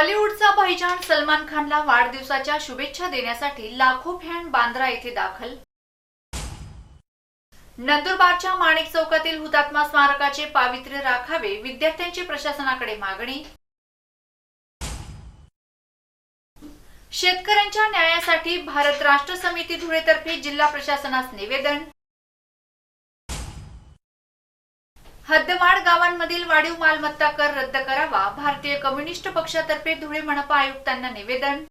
बॉलिवूडचा भाईजान सलमान खानला वाढदिवसाच्या शुभेच्छा देण्यासाठी लाखो फॅन बांद्रा येथे दाखल. नंदुरबारच्या माणिक चौकातील हुतात्मा स्मारकाचे पावित्र्य राखावे विद्यार्थ्यांची प्रशासनाकडे मागणी. शेतकऱ्यांच्या न्यायासाठी भारत राष्ट्र समिती धुळेतर्फे जिल्हा प्रशासनास निवेदन. हद्दवाड गावांमधील वाढीव मालमत्ता कर रद्द करावा भारतीय कम्युनिस्ट पक्षातर्फे धुळे मनपा आयुक्तांना निवेदन.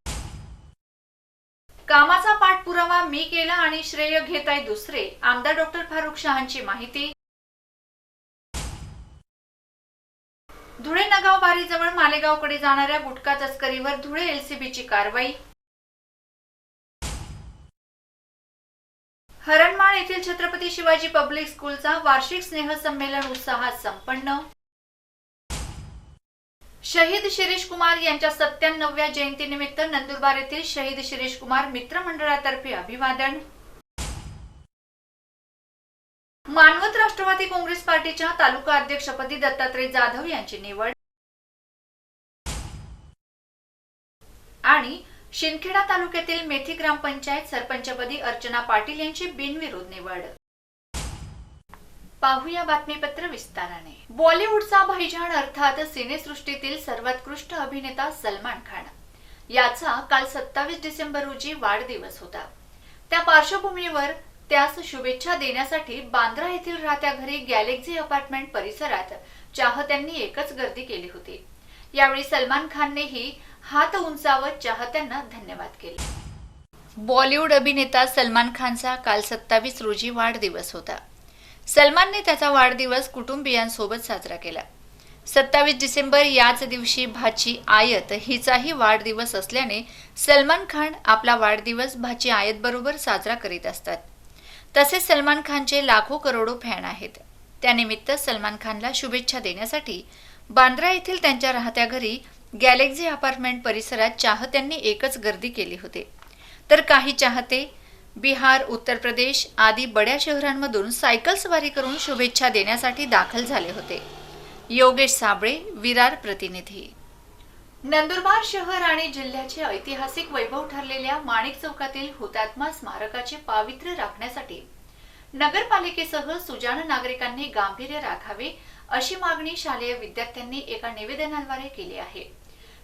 कामाचा पाठपुरावा मी केला आणि श्रेय घेत आहे दुसरे आमदार डॉक्टर फारुख शहांची माहिती. धुळे नगाव बारीजवळ मालेगावकडे जाणाऱ्या गुटखा तस्करीवर धुळे एलसीबीची कारवाई. हरणमाळ येथील छत्रपती शिवाजी पब्लिक स्कूलचा वार्षिक स्नेहसंमेलन उत्साहात संपन्न. शहीद शिरीष कुमार यांच्या सत्त्याण्णव्या जयंतीनिमित्त नंदुरबार येथील शहीद शिरीष कुमार मित्र मंडळातर्फे अभिवादन. मानवत राष्ट्रवादी काँग्रेस पार्टीच्या तालुका अध्यक्षपदी दत्तात्रय जाधव यांची निवड. आणि शिंदखेडा तालुक्यातील मेथी ग्रामपंचायत सरपंचपदी अर्चना पाटील यांची बिनविरोध निवड. पाहूया बातमीपत्र विस्ताराने. बॉलिवूडचा भाईजान अर्थात सिनेसृष्टीतील सर्वोत्कृष्ट अभिनेता सलमान खान. याचा काल सत्तावीस डिसेंबर रोजी वाढदिवस होता. त्या पार्श्वभूमीवर त्यास शुभेच्छा देण्यासाठी बांद्रा येथील राहत्या घरी गॅलेक्झी अपार्टमेंट परिसरात चाहत्यांनी एकच गर्दी केली होती. यावेळी सलमान खाननेही हात उंचावत चाहत्यांना धन्यवाद केले. बॉलिवूड अभिनेता सलमान खानचा काल सत्तावीस रोजी वाढदिवस होता. सलमानने त्याचा वाढदिवस कुटुंबियांसोबत साजरा केला. सत्तावीस डिसेंबर याच दिवशी भाची आयत हिचाही वाढदिवस असल्याने सलमान खान आपला वाढदिवस भाची आयत बरोबर साजरा करीत असतात. तसेच सलमान खानचे लाखो करोडो फॅन आहेत. त्यानिमित्त सलमान खानला शुभेच्छा देण्यासाठी बांद्रा येथील त्यांच्या राहत्या घरी गॅलेक्झी अपार्टमेंट परिसरात चाहत्यांनी एकच गर्दी केली होती. तर काही चाहते बिहार उत्तर प्रदेश आदी बड्या शहरांमधून सायकल स्वारी करून शुभेच्छा देण्यासाठी दाखल झाले होते. योगेश साबळे विरार प्रतिनिधी. नंदुरबार शहर आणि जिल्ह्याचे ऐतिहासिक वैभव ठरलेल्या माणिक चौकातील हुतात्मा स्मारकाचे पावित्र्य राखण्यासाठी नगरपालिकेसह सुजाण नागरिकांनी गांभीर्य राखावे अशी मागणी शालेय विद्यार्थ्यांनी एका निवेदनाद्वारे केली आहे.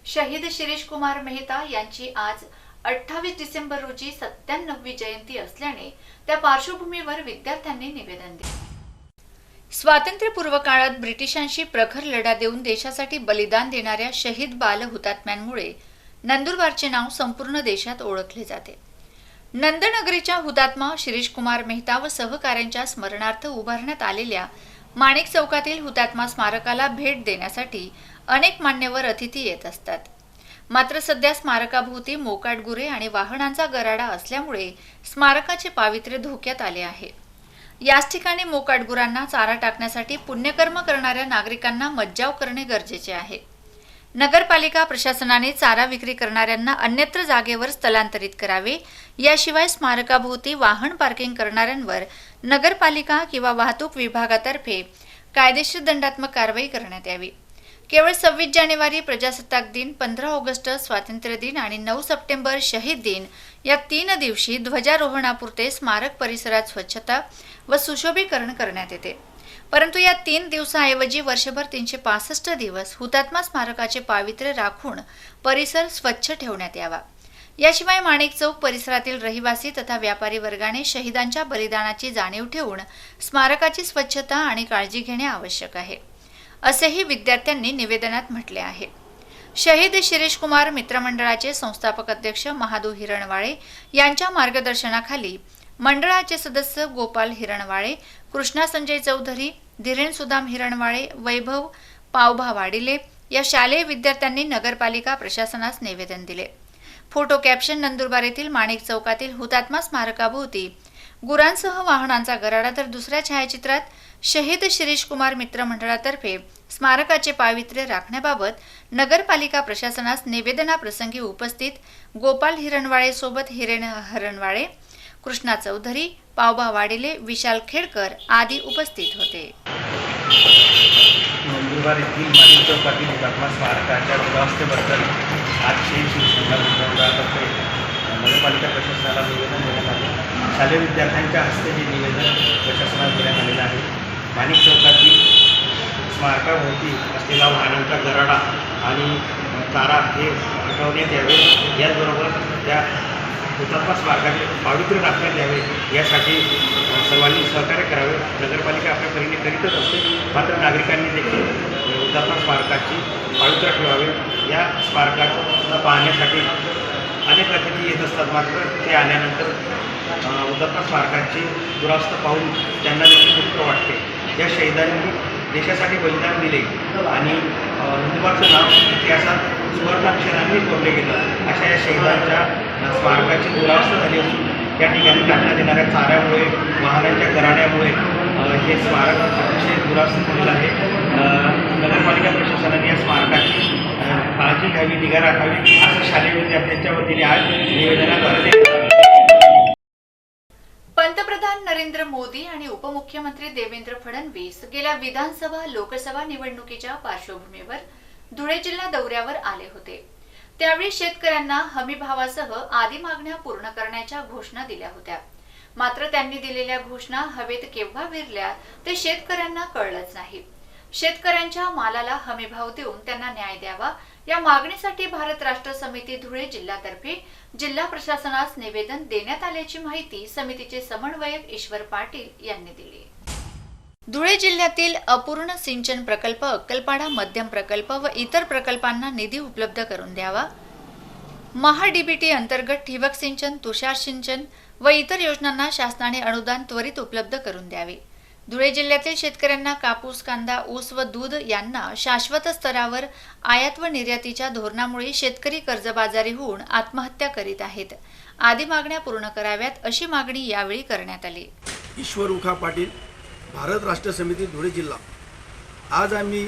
शहीद शिरीष कुमार मेहता यांची आज अठ्ठावीस डिसेंबर रोजी सत्त्याण्णववी जयंती असल्याने त्या पार्श्वभूमीवर विद्यार्थ्यांनी निवेदन दिले. स्वातंत्र्यपूर्व काळात ब्रिटिशांशी प्रखर लढा देऊन देशासाठी बलिदान देणाऱ्या शहीद बाल हुतात्म्यांमुळे नंदुरबारचे नाव संपूर्ण देशात ओळखले जाते. नंदनगरीच्या हुतात्मा शिरीष कुमार मेहता व सहकाऱ्यांच्या स्मरणार्थ उभारण्यात आलेल्या माणिक चौकातील हुतात्मा स्मारकाला भेट देण्यासाठी अनेक मान्यवर अतिथी येत असतात. मात्र सध्या स्मारकाभोवती मोकाट गुरे आणि वाहनांचा गराडा असल्यामुळे स्मारकाचे पावित्र्य धोक्यात आले आहे. याच ठिकाणी मोकाट गुरांना चारा टाकण्यासाठी पुण्यकर्म करणाऱ्या नागरिकांना मज्जाव करणे गरजेचे आहे. नगरपालिका प्रशासनाने चारा विक्री करणाऱ्यांना अन्यत्र जागेवर स्थलांतरित करावे याशिवाय स्मारकाभोवती वाहन पार्किंग करणाऱ्यांवर नगरपालिका किंवा वाहतूक विभागातर्फे कायदेशीर दंडात्मक कारवाई करण्यात यावी. केवळ सव्वीस जानेवारी प्रजासत्ताक दिन पंधरा ऑगस्ट स्वातंत्र्य दिन आणि नऊ सप्टेंबर शहीद दिन या तीन दिवशी ध्वजारोहणापुरते स्मारक परिसरात स्वच्छता व सुशोभीकरण करण्यात येते. परंतु या तीन दिवसाऐवजी वर्षभर तीनशे पासष्ट दिवस हुतात्मा स्मारकाचे पावित्र्य राखून परिसर स्वच्छ ठेवण्यात यावा. याशिवाय माणिक चौक परिसरातील रहिवासी तथा व्यापारी वर्गाने शहीदांच्या बलिदानाची जाणीव ठेवून स्मारकाची स्वच्छता आणि काळजी घेणे आवश्यक आहे. असेही विद्यार्थ्यांनी निवेदनात म्हटले आहे. शहीद शिरीष कुमार मित्रमंडळाचे संस्थापक अध्यक्ष महादू हिरणवाळे यांच्या मार्गदर्शनाखाली मंडळाचे सदस्य गोपाल हिरणवाळे कृष्णा संजय चौधरी धीरेन सुदाम हिरणवाळे वैभव पावभा वाडिले या शालेय विद्यार्थ्यांनी नगरपालिका प्रशासनास निवेदन दिले. फोटो कॅप्शन नंदुरबार येथील माणिक चौकातील हुतात्मा स्मारकाभोवती गुरांसह वाहनांचा गराडा तर दुसऱ्या छायाचित्रात शहीद शिरीष कुमार मित्र मंडळातर्फे स्मारकाचे पावित्र्य राखण्याबाबत नगरपालिका प्रशासनास निवेदनाप्रसंगी उपस्थित गोपाल हिरणवाळे सोबत हिरण हरणवाळे कृष्णा चौधरी पावबा वाडेले विशाल खेडकर आदी उपस्थित होते. नंदुरबार येथील मालिक चौकातील हुतात्मा स्मारकाच्या दुरावस्थेबद्दल आज शहीद शिवसेना मंडळातर्फे नगरपालिका प्रशासनाला निवेदन देण्यात आले. शालेय विद्यार्थ्यांच्या हस्ते हे निवेदन प्रशासनात देण्यात आलेलं आहे. माणिक चौकातील स्मारकाभोवती असलेला वाहनांचा गराडा आणि तारा हे हटवण्यात यावे. याचबरोबर त्या हुतात्मा स्मारकाचे पावित्र्य राखण्यात यावे. यासाठी सर्वांनी सहकार्य करावे. नगरपालिका आपल्या परीने करीतच असते. मात्र नागरिकांनी देखील हुतात्मा स्मारकाची पावित्र्य ठेवावे. या स्मारकाला पाहण्यासाठी अनेक अतिथी येत असतात. मात्र ते आल्यानंतर हुतात्मा स्मारकाची दुरावस्था पाहून त्यांना देखील दुःख वाटते. या शहीदांनी देशासाठी बलिदान दिले. आणि नंदुरबारचं नाव इतिहासात सुवर्णाक्षरांनी कोरले गेलं. अशा या शहीदांच्या स्मारकाची दुरावस्था झाली असून या ठिकाणी टाकण्यात येणाऱ्या चाऱ्यामुळे वाहनांच्या घराण्यामुळे हे स्मारक अतिशय दुरावस्थित झालेलं आहे. नगरपालिका प्रशासनाने या स्मारकाची काळजी घ्यावी निगा राखावी असं शालेय विद्यार्थ्यांच्या वतीने आज निवेदनाद्वारे देण्यात नरेंद्र मोदी आणि उपमुख्यमंत्री देवेंद्र फडणवीस गेल्या विधानसभा लोकसभा निवडणुकीच्या पार्श्वभूमीवर धुळे जिल्हा दौऱ्यावर आले होते. त्यावेळी शेतकऱ्यांना हमीभावासह आदी मागण्या पूर्ण करण्याच्या घोषणा दिल्या होत्या. मात्र त्यांनी दिलेल्या घोषणा हवेत केव्हा विरल्या ते शेतकऱ्यांना कळलंच नाही. शेतकऱ्यांच्या मालाला हमीभाव देऊन त्यांना न्याय द्यावा. या मागणीसाठी भारत राष्ट्र समिती धुळे जिल्ह्यातर्फे जिल्हा प्रशासनास निवेदन देण्यात आल्याची माहिती समितीचे समन्वयक ईश्वर पाटील यांनी दिली. धुळे जिल्ह्यातील अपूर्ण सिंचन प्रकल्प अक्कलपाडा मध्यम प्रकल्प व इतर प्रकल्पांना निधी उपलब्ध करून द्यावा. महाडीबीटी अंतर्गत ठिबक सिंचन तुषार सिंचन व इतर योजनांना शासनाने अनुदान त्वरित उपलब्ध करून द्यावे. धुळे जिल्ह्यातील शेतकऱ्यांना कापूस कांदा ऊस व दूध यांना शाश्वत स्तरावर आयात व निर्यातीच्या धोरणामुळे शेतकरी कर्जबाजारी होऊन आत्महत्या करीत आहेत. आदी मागण्या पूर्ण कराव्यात अशी मागणी यावेळी करण्यात आली. ईश्वर उखा पाटील भारत राष्ट्र समिती धुळे जिल्हा. आज आम्ही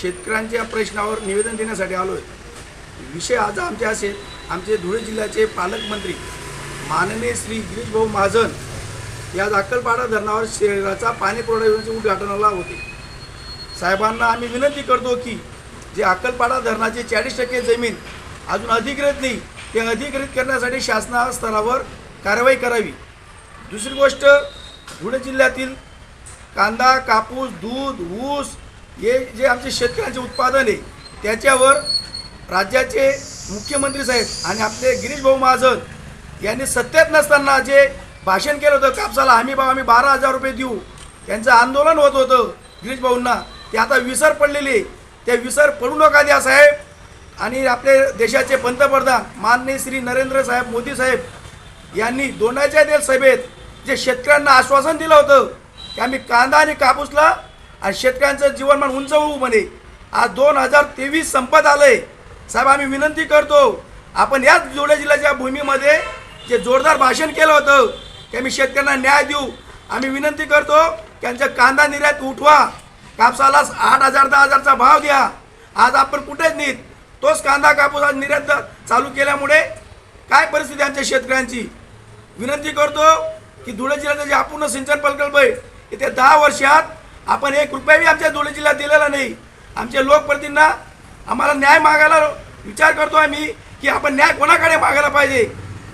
शेतकऱ्यांच्या प्रश्नावर निवेदन देण्यासाठी आलो आहे विषय आज आमचे असेल. आमचे धुळे जिल्ह्याचे पालकमंत्री माननीय श्री गिरीशभाऊ महाजन या अक्कलपाडा धरणावर शहराचा पाणी पुरवठा योजनेचे उद्घाटनाला होते. साहेबांना आम्ही विनंती करतो की जे अक्कलपाडा धरणाची चाळीस टक्के जमीन अजून अधिकृत नाही ते अधिकृत करण्यासाठी शासना स्तरावर कारवाई करावी. दुसरी गोष्ट धुळे जिल्ह्यातील कांदा कापूस दूध ऊस हे जे आमचे शेतकऱ्यांचे उत्पादन आहे त्याच्यावर राज्याचे मुख्यमंत्री साहेब आणि आपले गिरीश भाऊ महाजन यांनी सत्तेत नसताना जे भाषण केलं होतं कापसाला हमी भाव आम्ही बारा हजार रुपये देऊ. त्यांचं आंदोलन होत होतं गिरीश भाऊंना. ते आता विसर पडलेली ते विसर पडू नका द्या साहेब. आणि आपले देशाचे पंतप्रधान माननीय श्री नरेंद्र साहेब मोदी साहेब यांनी दोनाच्या देश सभेत जे शेतकऱ्यांना आश्वासन दिलं होतं की आम्ही कांदा आणि कापूसला आणि शेतकऱ्यांचं जीवनमान उंच होऊ म्हणे. आज दोन हजार तेवीस संपत आलंय. साहेब आम्ही विनंती करतो आपण याच जोड्या जिल्ह्याच्या भूमीमध्ये जे जोरदार भाषण केलं होतं की आम्ही शेतकऱ्यांना न्याय देऊ. आम्ही विनंती करतो त्यांचा त्यांच्या कांदा निर्यात उठवा. कापसाला आठ हजार दहा हजारचा भाव द्या. आज आपण कुठेच नाहीत. तोच कांदा कापूस आज निर्यात चालू केल्यामुळे काय परिस्थिती आमच्या शेतकऱ्यांची? विनंती करतो की धुळे जिल्ह्याचं जे अपूर्ण सिंचन प्रकल्प आहे येत्या दहा वर्षात आपण एक रुपयाही आमच्या धुळे जिल्ह्यात दिलेला नाही. आमच्या लोकप्रतिनिधींना आम्हाला न्याय मागायला विचार करतो आम्ही की आपण न्याय कोणाकडे मागायला पाहिजे?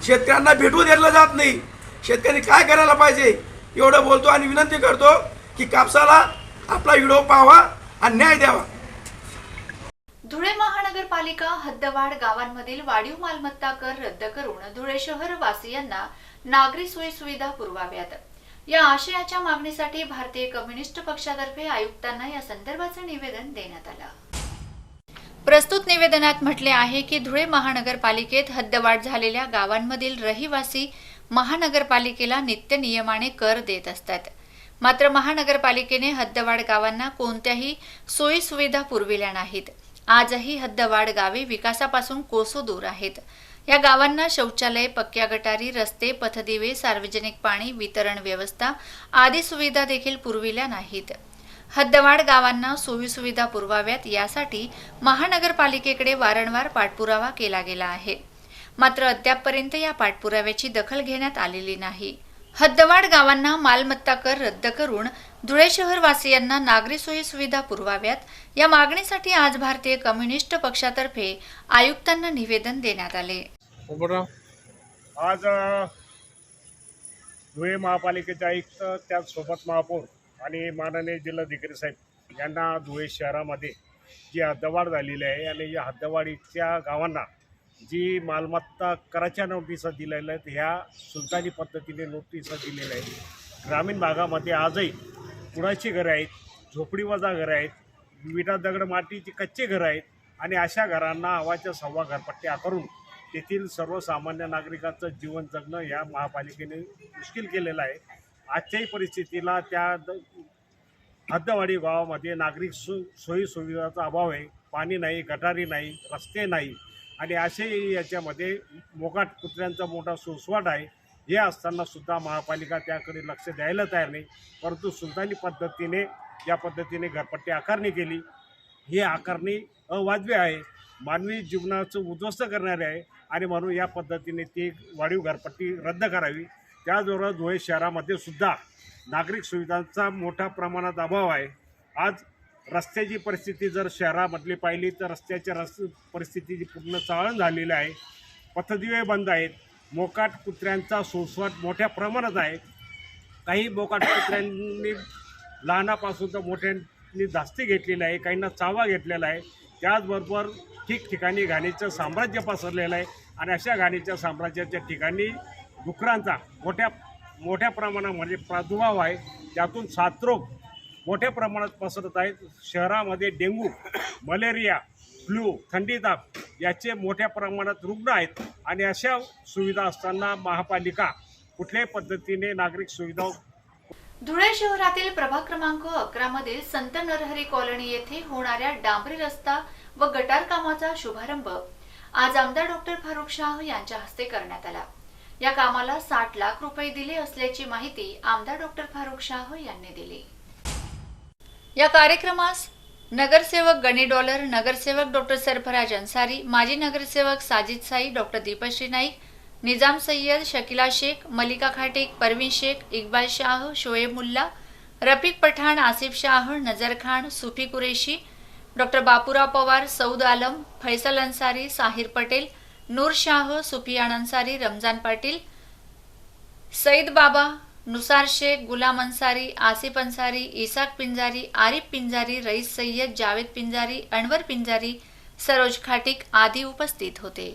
शेतकऱ्यांना भेटू दिलं जात नाही. शेतकरी काय करायला पाहिजे? एवढं बोलतो आणि विनंती करतो की कापसाला आपला व्हिडिओ पाहावा आणि न्याय द्यावा. धुळे महानगरपालिका हद्दवाढ गावांमधील वाढीव मालमत्ता कर रद्द करून धुळे शहर वासियांना नागरी सोयी सुविधा पुरवाव्यात. या आशयाच्या मागणीसाठी भारतीय कम्युनिस्ट पक्षातर्फे आयुक्तांना या संदर्भाचं निवेदन देण्यात आलं. प्रस्तुत निवेदनात म्हटले आहे की धुळे महानगरपालिकेत हद्दवाढ झालेल्या गावांमधील रहिवासी महानगरपालिकेला नित्य नियमाने कर देत असतात. मात्र महानगरपालिकेने हद्दवाढ गावांना कोणत्याही सोयीसुविधा पुरविल्या नाहीत. आजही हद्दवाढ गावे विकासापासून कोसो दूर आहेत. या गावांना शौचालय पक्क्या गटारी रस्ते पथदिवे सार्वजनिक पाणी वितरण व्यवस्था आदी सुविधा देखील पुरविल्या नाहीत. हद्दवाड गावांना सोयीसुविधा पुरवाव्यात यासाठी महानगरपालिकेकडे वारंवार पाठपुरावा केला गेला आहे. मात्र अद्यापपर्यंत या पाठपुराव्याची दखल घेण्यात आलेली नाही. हद्दवाड गावांना मालमत्ता कर रद्द करून धुळे शहरवासियांना नागरी सोयी सुविधा पुरवाव्यात या मागणीसाठी आज भारतीय कम्युनिस्ट पक्षातर्फे आयुक्तांना निवेदन देण्यात आले. आज धुळे महापालिकेचे आयुक्त त्याचसोबत महापौर आणि माननीय जिल्हाधिकारी साहेब यांना धुळे शहरामध्ये जी हद्दवाढ झालेली आहे आणि या हद्दवाढीच्या गावांना जी मालमत्ता कराच्या नोटिसा दिलेल्या आहेत ह्या सुलतानी पद्धतीने नोटिसा दिलेल्या आहेत. ग्रामीण भागामध्ये आजही कुणाची घरं आहेत झोपडीवजा घरं आहेत विटा दगड मातीची कच्चे घरं आहेत आणि अशा घरांना हवाच्या सव्वा घरपट्ट्या करून तेथील सर्वसामान्य नागरिकांचं जीवन जगणं या महापालिकेने मुश्किल केलेलं आहे. आजच्याही परिस्थितीला त्या द- हद्दवाडी गावामध्ये नागरिक सु सोयीसुविधाचा अभाव आहे. पाणी नाही गटारी नाही रस्ते नाही. आणि असेही याच्यामध्ये मोकाट कुत्र्यांचा मोठा सुसवाट आहे. हे असताना सुद्धा महापालिका त्याकडे लक्ष द्यायला तयार नाही. परंतु सुलतानी पद्धतीने या पद्धतीने घरपट्टी आकारणी केली. ही आकारणी अवाजवी आहे. मानवी जीवनाचं उद्ध्वस्त करणारे आहे. आणि म्हणून या पद्धतीने ती वाढीव घरपट्टी रद्द करावी. त्याचबरोबर धुळे शहरामध्ये सुद्धा नागरिक सुविधांचा मोठ्या प्रमाणात अभाव आहे. आज रस्त्याची परिस्थिती जर शहरामधली पाहिली तर रस्त्याच्या रस् परिस्थितीची पूर्ण चाळण झालेली आहे. पथदिवे बंद आहेत. मोकाट कुत्र्यांचा सोसवाट मोठ्या प्रमाणात आहे. काही मोकाट कुत्र्यांनी लहानापासून तर मोठ्यांनी धास्ती घेतलेली आहे. काहींना चावा घेतलेला आहे. त्याचबरोबर ठिकठिकाणी घाणीचं साम्राज्य पसरलेलं आहे आणि अशा घाणीच्या साम्राज्याच्या ठिकाणी डुकरांचा मोठ्या मोठ्या प्रमाणामध्ये प्रादुर्भाव आहे. त्यातून सातरोग मोठ्या प्रमाणात पसरत आहेत. शहरामध्ये डेंग्यू मलेरिया फ्लू थंडीताप याचे मोठ्या प्रमाणात रुग्ण आहेत. आणि अशा सुविधा असताना महापालिका कुठल्याही पद्धतीने नागरिक सुविधा धुळे शहरातील प्रभाग क्रमांक अकरा मधील संत नरहरी कॉलनी येथे होणाऱ्या डांबरी रस्ता व गटार कामाचा शुभारंभ आज आमदार डॉक्टर फारुख शाह यांच्या हस्ते करण्यात आला. या कामाला साठ लाख रुपये दिले असल्याची माहिती आमदार डॉक्टर फारुख शाह यांनी दिली. या कार्यक्रमास नगरसेवक गणे डॉलर नगरसेवक डॉक्टर सरफराज अन्सारी माजी नगरसेवक साजिद साई डॉक्टर दीपश्री नाईक निजाम सय्यद शकिला शेख मलिका खाटेक परवीन शेख इक्बाल शाह शोएब मुल्ला रफिक पठाण आसिफ शाह नजर खान सुफी कुरेशी डॉक्टर बापूराव पवार सौद आलम फैसल अन्सारी साहिर पटेल नूर शाह सुफियान अन्सारी रमजान पाटील सईद बाबा नुसार शेख गुलाम अन्सारी आसिफ अन्सारी इसाक पिंजारी आरिफ पिंजारी रईस सय्यद जावेद पिंजारी अनवर पिंजारी सरोज खाटिक आदी उपस्थित होते.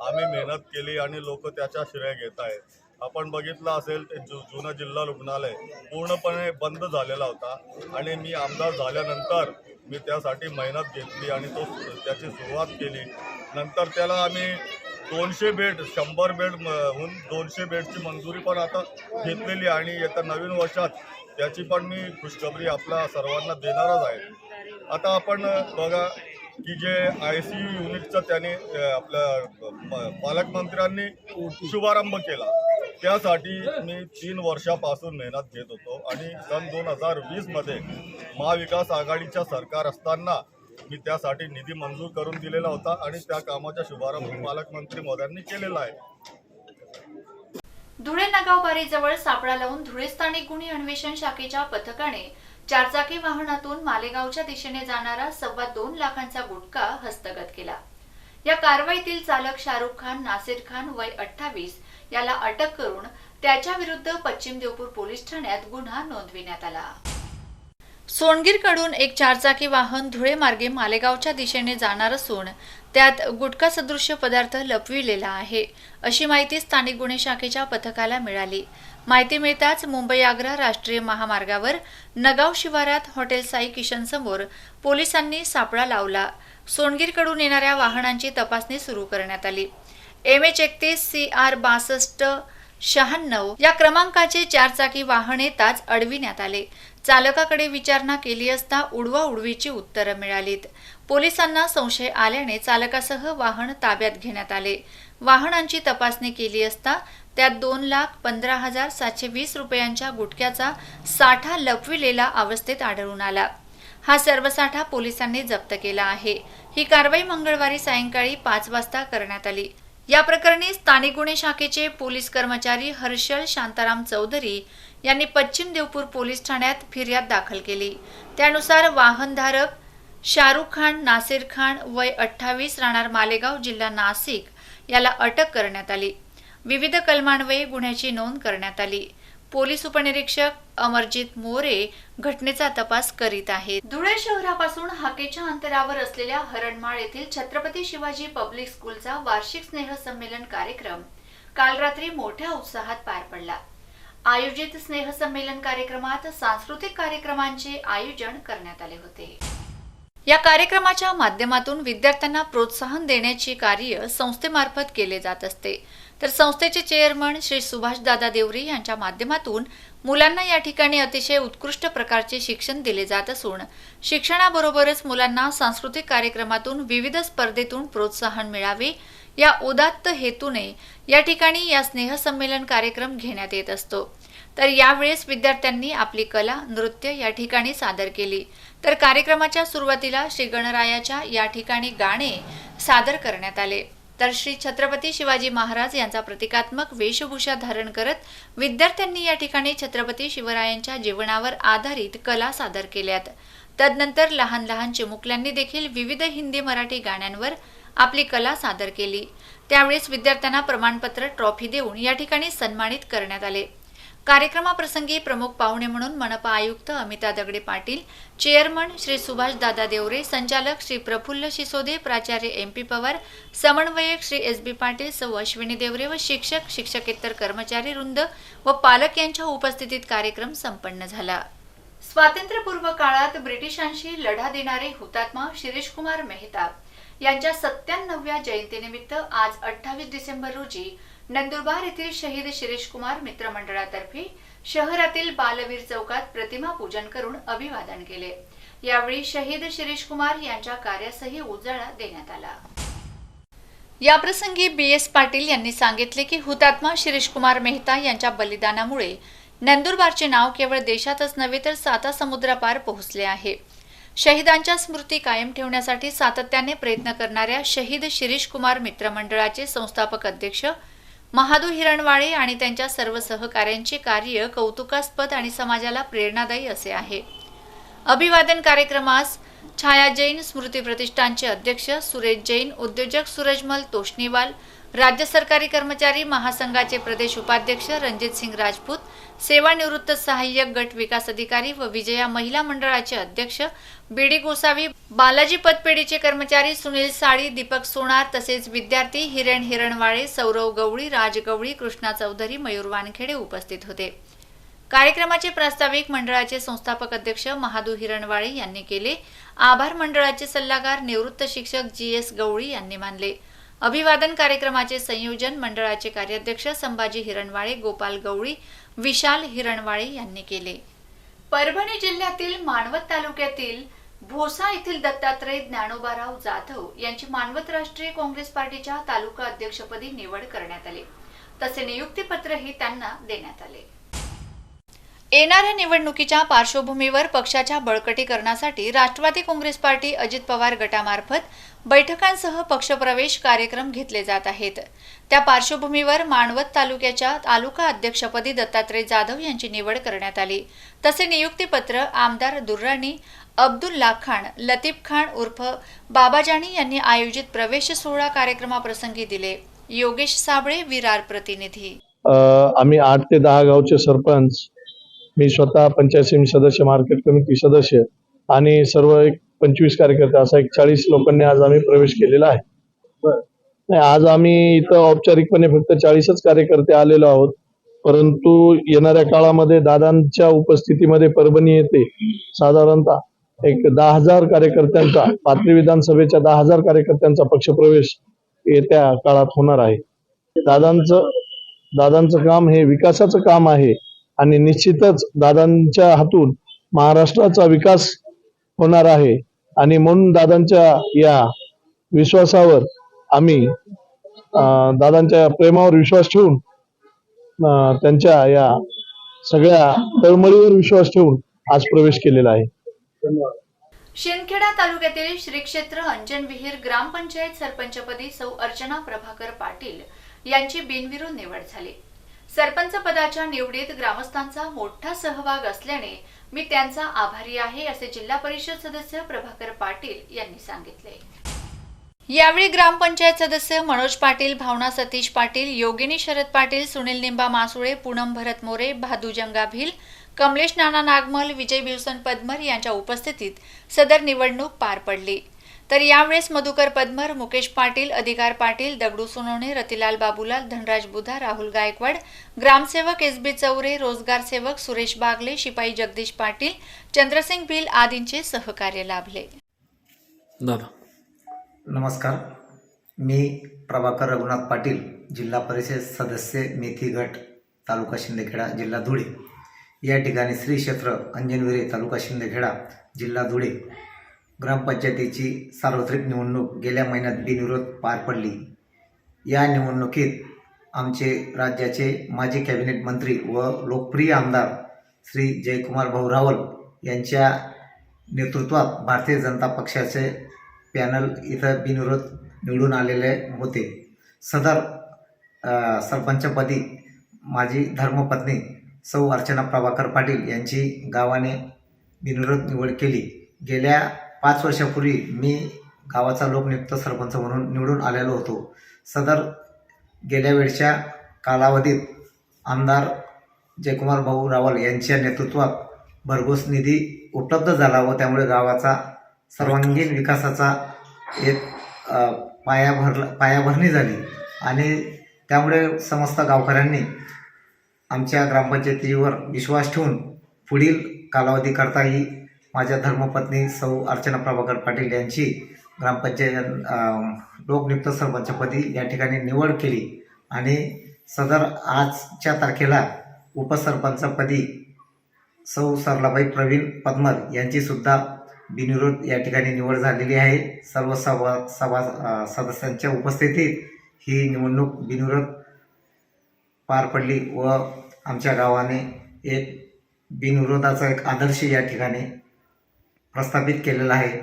आम्ही मेहनत केली आणि लोक त्याच्या श्रेय घेत आहेत. आपण बघितलं असेल ते जु जुनं जिल्हा रुग्णालय पूर्णपणे बंद झालेला होता आणि मी आमदार झाल्यानंतर मी त्यासाठी मेहनत घेतली आणि तो त्याची सुरुवात केली. नंतर त्याला आम्ही दोनशे बेड शंभर बेड म- हून दोनशे बेडची मंजुरी पण आता घेतलेली आणि येत्या नवीन वर्षात त्याची पण मी खुशखबरी आपल्या सर्वांना देणारच आहे. आता आपण बघा की जे आय सी यू युनिटचा त्याने आपल्या पालकमंत्र्यांनी शुभारंभ केला. त्यासाठी मी तीन वर्षापासून मेहनत घेत होतो आणि सन दोन हजार वीसमध्ये महाविकास आघाडीच्या सरकार असताना मी त्यासाठी निधी मंजूर करून दिलेला होता आणि त्या कामाचा शुभारंभ पालकमंत्री मोदयांनी केलेला आहे. धुळे नगाव बारीजवळ सापळा लावून धुळे स्थानिक गुन्हे अन्वेषण शाखेच्या पथकाने चारचाकी वाहनातून मालेगावच्या दिशेने जाणारा सव्वा दोन लाखांचा गुटखा हस्तगत केला. या कारवाईतील चालक शाहरुख खान नासिर खान वय अठ्ठावीस याला अटक करून त्याच्या विरुद्ध पश्चिम देवपूर पोलीस ठाण्यात गुन्हा नोंदविण्यात आला. सोनगीरकडून एक चारचाकी वाहन धुळे मार्गे मालेगावच्या दिशेने जाणार असून त्यात गुटखा सदृश्य पदार्थ लपविलेला आहे. अशी माहिती स्थानिक गुन्हे शाखेच्या पथकाला मिळाली. माहिती मिळताच मुंबई आग्रा राष्ट्रीय महामार्गावर नगाव शिवारात हॉटेल साई किशन समोर पोलिसांनी सापळा लावला. सोनगीरकडून येणाऱ्या वाहनांची तपासणी सुरू करण्यात आली. एम एच एकतीस सी आर बासष्ट शहाण्णव या क्रमांकाचे चारचाकी वाहन येताच अडविण्यात आले. चालकाकडे विचारणा केली असता उडवा उडवीची उत्तरं मिळालीत. पोलिसांना संशय आल्याने चालकासह वाहन ताब्यात घेण्यात आले. वाहनांची तपासणी केली असता त्यात दोन लाख पंधरा हजार सातशे वीस रुपयांच्या गुटख्याचा साठा लपविलेला अवस्थेत आढळून आला. हा सर्व साठा पोलिसांनी जप्त केला आहे. ही कारवाई मंगळवारी सायंकाळी पाच वाजता करण्यात आली. या प्रकरणी स्थानिक गुन्हे शाखेचे पोलीस कर्मचारी हर्षल शांताराम चौधरी यांनी पश्चिम देवपूर पोलीस ठाण्यात फिर्याद दाखल केली. त्यानुसार वाहनधारक शाहरुख खान नासिर खान वय अठ्ठावीस राहणार मालेगाव जिल्हा नाशिक याला अटक करण्यात आली. विविध कलमान्वये गुन्ह्याची नोंद करण्यात आली. पोलीस उपनिरीक्षक अमरजित मोरे घटनेचा तपास करीत आहेत. धुळे शहरापासून हाकेच्या अंतरावर असलेल्या हरणमाळ येथील छत्रपती शिवाजी पब्लिक स्कूलचा वार्षिक स्नेह संमेलन कार्यक्रम काल रात्री मोठ्या उत्साहात पार पडला. आयोजित स्नेह संमेलन कार्यक्रमात सांस्कृतिक कार्यक्रमांचे आयोजन करण्यात आले होते. या कार्यक्रमाच्या माध्यमातून विद्यार्थ्यांना प्रोत्साहन देण्याचे कार्य संस्थेमार्फत केले जात असते. तर संस्थेचे चेअरमन श्री सुभाषदादा देवरी यांच्या माध्यमातून मुलांना या ठिकाणी अतिशय उत्कृष्ट प्रकारचे शिक्षण दिले जात असून शिक्षणाबरोबरच मुलांना सांस्कृतिक कार्यक्रमातून विविध स्पर्धेतून प्रोत्साहन मिळावे या उदात्त हेतूने या ठिकाणी या स्नेहसंमेलन कार्यक्रम घेण्यात येत असतो. तर यावेळेस विद्यार्थ्यांनी आपली कला नृत्य या ठिकाणी सादर केली. तर कार्यक्रमाच्या सुरुवातीला श्री गणरायाच्या या ठिकाणी गाणे सादर करण्यात आले. तर श्री छत्रपती शिवाजी महाराज यांचा प्रतिकात्मक वेशभूषा धारण करत विद्यार्थ्यांनी या ठिकाणी छत्रपती शिवरायांच्या जीवनावर आधारित कला सादर केल्यात. तदनंतर लहान लहान चिमुकल्यांनी देखील विविध हिंदी मराठी गाण्यांवर आपली कला सादर केली. त्यावेळेस विद्यार्थ्यांना प्रमाणपत्र ट्रॉफी देऊन या ठिकाणी सन्मानित करण्यात आले. कार्यक्रमाप्रसंगी प्रमुख पाहुणे म्हणून मनपा आयुक्त अमिता दगडे पाटील चेअरमन श्री सुभाष दादा देवरे संचालक श्री प्रफुल्ल शिसोदे प्राचार्य एम पी पवार समन्वयक श्री एस बी पाटील सौ अश्विनी देवरे व शिक्षक शिक्षकेतर कर्मचारी वृंद व पालक यांच्या उपस्थितीत कार्यक्रम संपन्न झाला. स्वातंत्र्यपूर्व काळात ब्रिटिशांशी लढा देणारे हुतात्मा शिरीषकुमार मेहताब यांच्या सत्त्याण्णव्या जयंतीनिमित्त आज अठ्ठावीस डिसेंबर रोजी नंदुरबार येथील शहीद शिरीषकुमार कुमार मित्रमंडळातर्फे शहरातील बालवीर चौकात प्रतिमा पूजन करून अभिवादन केले. यावेळी शहीद शिरीषकुमार यांच्या कार्यासही उजाळा देण्यात आला. याप्रसंगी बी एस पाटील यांनी सांगितले की हुतात्मा शिरीषकुमार मेहता यांच्या बलिदानामुळे नंदुरबारचे नाव केवळ देशातच नव्हे तर साता समुद्रापार पोहोचले आहे. शहीदांच्या स्मृती कायम ठेवण्यासाठी सातत्याने प्रयत्न करणाऱ्या शहीद शिरीष कुमार संस्थापक अध्यक्ष महादू हिरणवाळे आणि त्यांच्या सर्व सहकाऱ्यांचे कार्य कौतुकास्पद आणि समाजाला प्रेरणादायी असे आहे. अभिवादन कार्यक्रमास छाया जैन स्मृती प्रतिष्ठानचे अध्यक्ष सुरेश जैन उद्योजक सूरजमल तोष्णीवाल राज्य सरकारी कर्मचारी महासंघाचे प्रदेश उपाध्यक्ष रणजित सिंग राजपूत सेवानिवृत्त सहाय्यक गट विकास अधिकारी व विजया महिला मंडळाचे अध्यक्ष बीडी गोसावी बालाजी पतपेढीचे कर्मचारी सुनील साळी दीपक सोनार तसेच विद्यार्थी हिरण हिरणवाळे सौरव गवळी राज गवळी कृष्णा चौधरी मयूर वानखेडे उपस्थित होते. कार्यक्रमाचे प्रास्ताविक मंडळाचे संस्थापक अध्यक्ष महादू हिरणवाळे यांनी केले. आभार मंडळाचे सल्लागार निवृत्त शिक्षक जी एस गवळी यांनी मानले. अभिवादन कार्यक्रमाचे संयोजन मंडळाचे कार्याध्यक्ष संभाजी हिरणवाळे गोपाल गवळी विशाल हिरणवाळे यांनी केले. परभणी जिल्ह्यातील मानवत तालुक्यातील भोसा येथील दत्तात्रय ज्ञानोबाराव जाधव यांची मानवत राष्ट्रीय काँग्रेस पार्टीच्या तालुका अध्यक्षपदी निवड करण्यात आली. तसे नियुक्तीपत्रही त्यांना देण्यात आले. येणाऱ्या निवडणुकीच्या पार्श्वभूमीवर पक्षाच्या बळकटीकरणासाठी राष्ट्रवादी काँग्रेस पार्टी अजित पवार गटामार्फत बैठकांसह पक्षप्रवेश कार्यक्रम घेतले जात आहेत. त्या पार्श्वभूमीवर मानवत तालुक्याच्या तालुका अध्यक्षपदी दत्तात्रय जाधव यांची निवड करण्यात आली. तसे नियुक्तीपत्र आमदार दुर्राणी अब्दुल्ला खान लतीफ खान उर्फ बाबाजानी यांनी आयोजित प्रवेश सोहळा कार्यक्रमाप्रसंगी दिले. योगेश साबळे विरार प्रतिनिधी. आम्ही आठ ते दहा गावचे सरपंच मी स्वतः पंचायत समिती सदस्य मार्केट कमिटी सदस्य आणि सर्व एक पंचवीस कार्यकर्ते असा एक चाळीस लोकांनी आज आम्ही प्रवेश केलेला आहे. नाही आज आम्ही इथं औपचारिकपणे फक्त चाळीसच कार्यकर्ते आलेलो आहोत. परंतु येणाऱ्या काळामध्ये दादांच्या उपस्थितीमध्ये परभणी येते. साधारणतः एक दहा हजार कार्यकर्त्यांचा पाथरी विधानसभेच्या दहा हजार कार्यकर्त्यांचा पक्षप्रवेश येत्या काळात होणार आहे. दादांचं दादांचं काम हे विकासाचं काम आहे. आणि निश्चितच दादांच्या हातून महाराष्ट्राचा विकास होणार आहे. आणि म्हणून दादांच्या या विश्वासावर आम्ही अं, दादांच्या प्रेमावर विश्वास ठेवून अं, त्यांच्या या सगळ्या तळमळीवर विश्वास ठेवून आज प्रवेश केलेला आहे. शिंदखेडा तालुक्यातील श्री क्षेत्र अंजन विहीर ग्रामपंचायत सरपंचपदी सौ अर्चना प्रभाकर पाटील यांची बिनविरोध निवड झाली. सरपंच पदाच्या निवडीत ग्रामस्थांचा मोठा सहभाग असल्याने मी त्यांचा आभारी आहे असे जिल्हा परिषद सदस्य प्रभाकर पाटील यांनी सांगितले. यावेळी ग्रामपंचायत सदस्य मनोज पाटील भावना सतीश पाटील योगिनी शरद पाटील सुनील निंबा मासुळे पूनम भरत मोरे भादू जंगा भिल कमलेश नाना नागमल विजय बिवसन पद्मर यांच्या उपस्थितीत सदर निवडणूक पार पडली. तर यावेळेस मधुकर पद्मर मुकेश पाटील अधिकार पाटील दगडू सोनवणे रतिलाल बाबूलाल धनराज बुधा राहुल गायकवाड ग्रामसेवक एस बी चौरे रोजगार सेवक सुरेश बागले शिपाई जगदीश पाटील चंद्रसिंग भिल आदींचे सहकार्य लाभले. दादा. नमस्कार. मी प्रभाकर रघुनाथ पाटील जिल्हा परिषद सदस्य मेथी गट तालुका शिंदखेडा जिल्हा धुळे. या ठिकाणी श्री क्षेत्र अंजनविरे तालुका शिंदखेडा जिल्हा धुळे. ग्रामपंचायतीची सार्वत्रिक निवडणूक गेल्या महिन्यात बिनविरोध पार पडली. या निवडणुकीत आमचे राज्याचे माजी कॅबिनेट मंत्री व लोकप्रिय आमदार श्री जयकुमार भाऊ रावल यांच्या नेतृत्वात भारतीय जनता पक्षाचे पॅनल इथं बिनविरोध निवडून आलेले होते. सदर सरपंचपदी माझी धर्मपत्नी सौ अर्चना प्रभाकर पाटील यांची गावाने बिनविरोध निवड केली. गेल्या पाच वर्षापूर्वी मी गावाचा लोकनियुक्त सरपंच म्हणून निवडून आलेलो होतो. सदर गेल्या वेळच्या कालावधीत आमदार जयकुमार भाऊ रावल यांच्या नेतृत्वात भरघोस निधी उपलब्ध झाला व त्यामुळे गावाचा सर्वांगीण विकासाचा एक अ, पाया भरला पायाभरणी झाली आणि त्यामुळे समस्त गावकऱ्यांनी आमच्या ग्रामपंचायतीवर विश्वास ठेवून पुढील कालावधीकरताही माझ्या धर्मपत्नी सौ अर्चना प्रभाकर पाटील यांची ग्रामपंचायत लोकनियुक्त सरपंचपदी या ठिकाणी निवड केली आणि सदर आजच्या तारखेला उपसरपंचपदी सौ सरलाबाई प्रवीण पद्मल यांचीसुद्धा बिनविरोध या ठिकाणी निवड झालेली आहे. सर्व सभा सभा सदस्यांच्या उपस्थितीत ही निवडणूक बिनविरोध पार पडली व आमच्या गावाने एक बिनविरोधाचा एक आदर्श या ठिकाणी प्रस्थापित केलेला आहे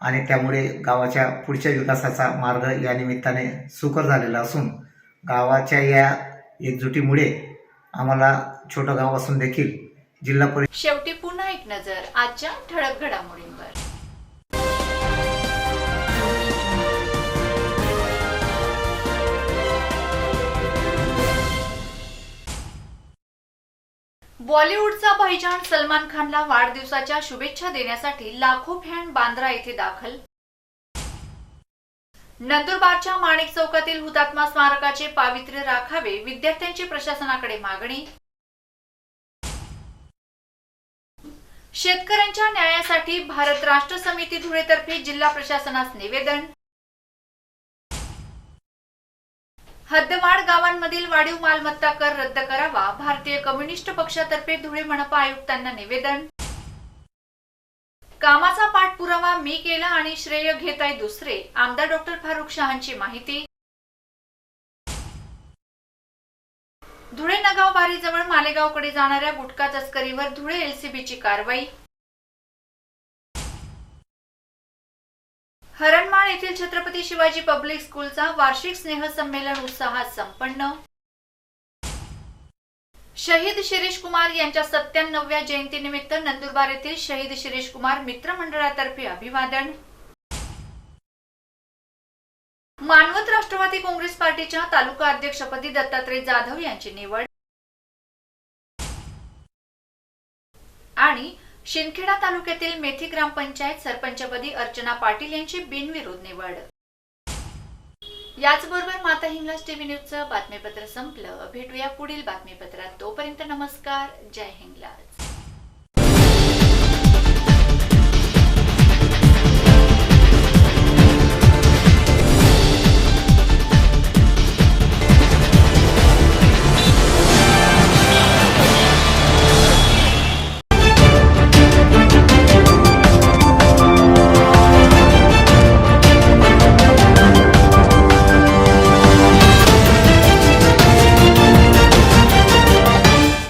आणि त्यामुळे गावाच्या पुढच्या विकासाचा मार्ग या निमित्ताने सुकर झालेला असून गावाच्या या एकजुटीमुळे आम्हाला छोटं गाव असून देखील जिल्हा परिषद शेवटी पुन्हा एक नजर आजच्या ठळक घडामोडींवर. बॉलिवूडचा भाईजान सलमान खानला वाढदिवसाच्या शुभेच्छा देण्यासाठी लाखो फॅन बांद्रा येथे दाखल. नंदुरबारच्या माणिक चौकातील हुतात्मा स्मारकाचे पावित्र्य राखावे विद्यार्थ्यांची प्रशासनाकडे मागणी. शेतकऱ्यांच्या न्यायासाठी भारत राष्ट्र समिती धुळेतर्फे जिल्हा प्रशासनास निवेदन. हद्दवाड गावांमधील वाढीव मालमत्ता कर रद्द करावा भारतीय कम्युनिस्ट पक्षातर्फे धुळे मनपा आयुक्तांना निवेदन. कामाचा पाठपुरावा मी केला आणि श्रेय घेत आहे दुसरे आमदार डॉक्टर फारुख शहांची माहिती. धुळे नगाव बारीजवळ मालेगावकडे जाणाऱ्या गुटखा तस्करीवर धुळे एलसीबीची कारवाई. हरणमाळ येथील छत्रपती शिवाजी पब्लिक स्कूलचा वार्षिक स्नेहसंमेलन उत्साहात संपन्न. शहीद शिरीष कुमार यांच्या सत्त्याण्णव्या जयंतीनिमित्त नंदुरबार येथील शहीद शिरीष कुमार मित्र मंडळातर्फे अभिवादन. मानवत राष्ट्रवादी काँग्रेस पार्टीच्या तालुका अध्यक्षपदी दत्तात्रय जाधव यांची निवड. आणि शिंदखेडा तालुक्यातील मेथी ग्रामपंचायत सरपंचपदी अर्चना पाटील यांची बिनविरोध निवड. याचबरोबर माता हिंगलाज टीव्ही न्यूजचं बातमीपत्र संपलं. भेटूया पुढील बातमीपत्रात. तोपर्यंत नमस्कार. जय हिंगलाज.